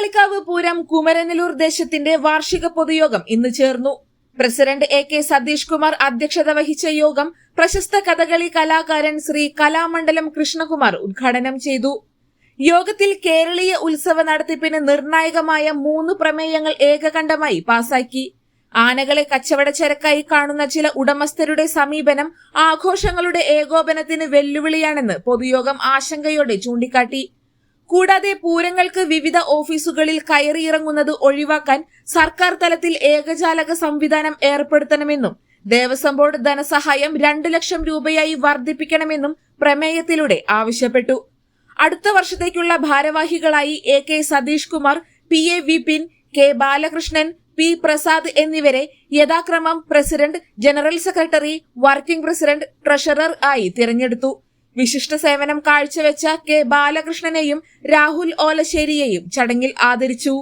ഭദ്രകാളിക്കാവ് പൂരം കുമരനെല്ലൂർ ദേശത്തിന്റെ വാർഷിക പൊതുയോഗം ഇന്ന് ചേർന്നു. President A K Satheesh Kumar അധ്യക്ഷത വഹിച്ച യോഗം പ്രശസ്ത കഥകളി കലാകാരൻ ശ്രീ കലാമണ്ഡലം കൃഷ്ണകുമാർ ഉദ്ഘാടനം ചെയ്തു. യോഗത്തിൽ കേരളീയ ഉത്സവ നടത്തിപ്പിന് നിർണായകമായ മൂന്ന് പ്രമേയങ്ങൾ ഏകകണ്ഠമായി പാസാക്കി. ആനകളെ കച്ചവടച്ചരക്കായി കാണുന്ന ചില ഉടമസ്ഥരുടെ സമീപനം ആഘോഷങ്ങളുടെ ഏകോപനത്തിന് വെല്ലുവിളിയാണെന്ന് പൊതുയോഗം ആശങ്കയോടെ ചൂണ്ടിക്കാട്ടി. കൂടാതെ പൂരങ്ങൾക്ക് വിവിധ ഓഫീസുകളിൽ കയറിയിറങ്ങുന്നത് ഒഴിവാക്കാൻ സർക്കാർ തലത്തിൽ ഏകജാലക സംവിധാനം ഏർപ്പെടുത്തണമെന്നും ദേവസ്വം ബോർഡ് ധനസഹായം രണ്ട് ലക്ഷം രൂപയായി വർദ്ധിപ്പിക്കണമെന്നും പ്രമേയത്തിലൂടെ ആവശ്യപ്പെട്ടു. അടുത്ത വർഷത്തേക്കുള്ള ഭാരവാഹികളായി A K Satheesh Kumar P A Vipin K Balakrishnan P Prasad എന്നിവരെ യഥാക്രമം president general secretary working president treasurer ആയി തിരഞ്ഞെടുത്തു. വിശിഷ്ട സേവനം കാഴ്ചവെച്ച കെ ബാലകൃഷ്ണനെയും രാഹുൽ ഓലശ്ശേരിയെയും ചടങ്ങിൽ ആദരിച്ചു